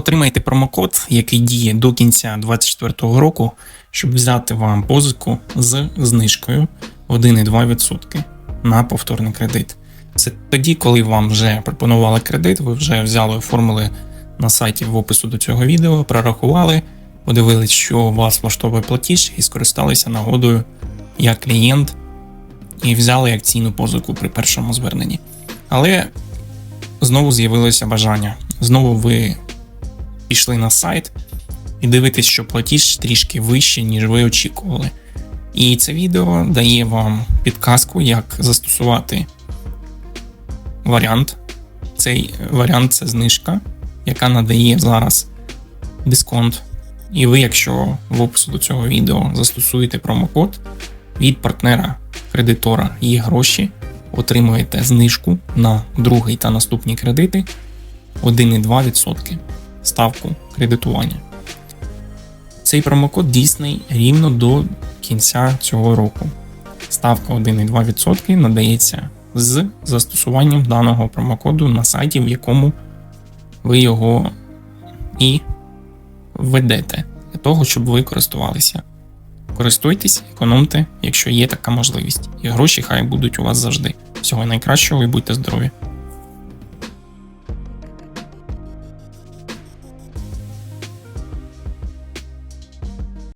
Отримайте промокод, який діє до кінця 2024 року, щоб взяти вам позику з знижкою 1,2% на повторний кредит. Це тоді, коли вам вже пропонували кредит, ви вже взяли, оформили на сайті в опису до цього відео, прорахували, подивились, що вас влаштовує платіж, і скористалися нагодою як клієнт і взяли акційну позику при першому зверненні. Але знову з'явилося бажання. Знову ви пішли на сайт і дивитесь, що платіж трішки вищий, ніж ви очікували. І це відео дає вам підказку, як застосувати варіант. Цей варіант це знижка, яка надає зараз дисконт. І ви, якщо в опису до цього відео застосуєте промокод від партнера кредитора є гроші, отримуєте знижку на другий та наступні кредити 1,2% ставку кредитування. Цей промокод дійсний рівно до кінця цього року. Ставка 1,2% надається з застосуванням даного промокоду на сайті, в якому ви його і введете для того, щоб ви користувалися. Користуйтесь, економте, якщо є така можливість, і гроші хай будуть у вас завжди. Всього найкращого і будьте здорові!